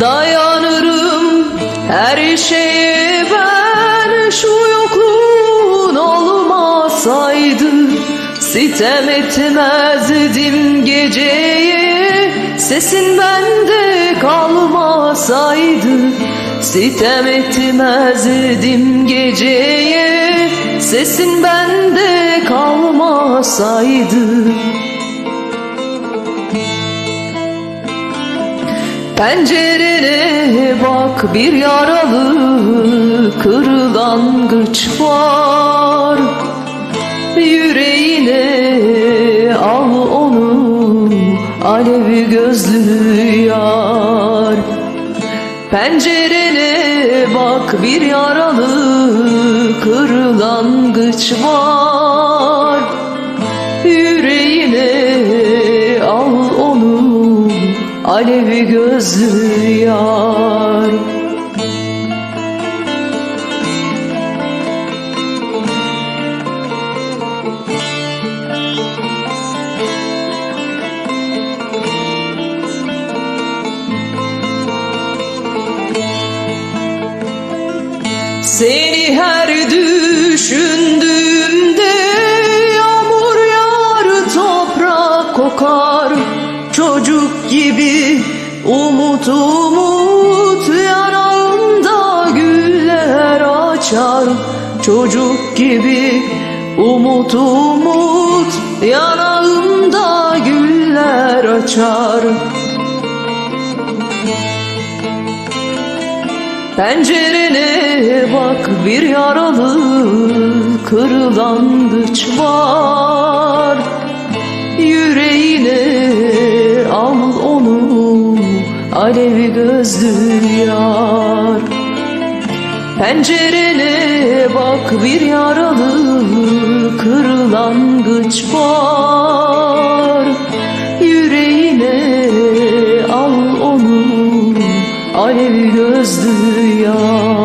Dayanırım her şeye ben Şu yokluğun olmasaydı Sitem etmezdim geceye. Sesin bende kalmasaydı Sitem etmezdim geceye. Sesin bende kalmasaydı Pencerene bak bir yaralı kırlangıç var. Yüreğine al onu alev gözlü yar. Pencerene bak bir yaralı kırlangıç var alev gözlü yar. Seni her düşündüğümde Yağmur yağar toprak kokar Çocuk gibi umut umut Yanağımda güller açar. Çocuk gibi umut umut Yanağımda güller açar. Pencerene bak bir yaralı kırlangıç var alev gözlü yar. Pencerene bak bir yaralı kırlangıç var. Yüreğine al onu alev gözlü yar.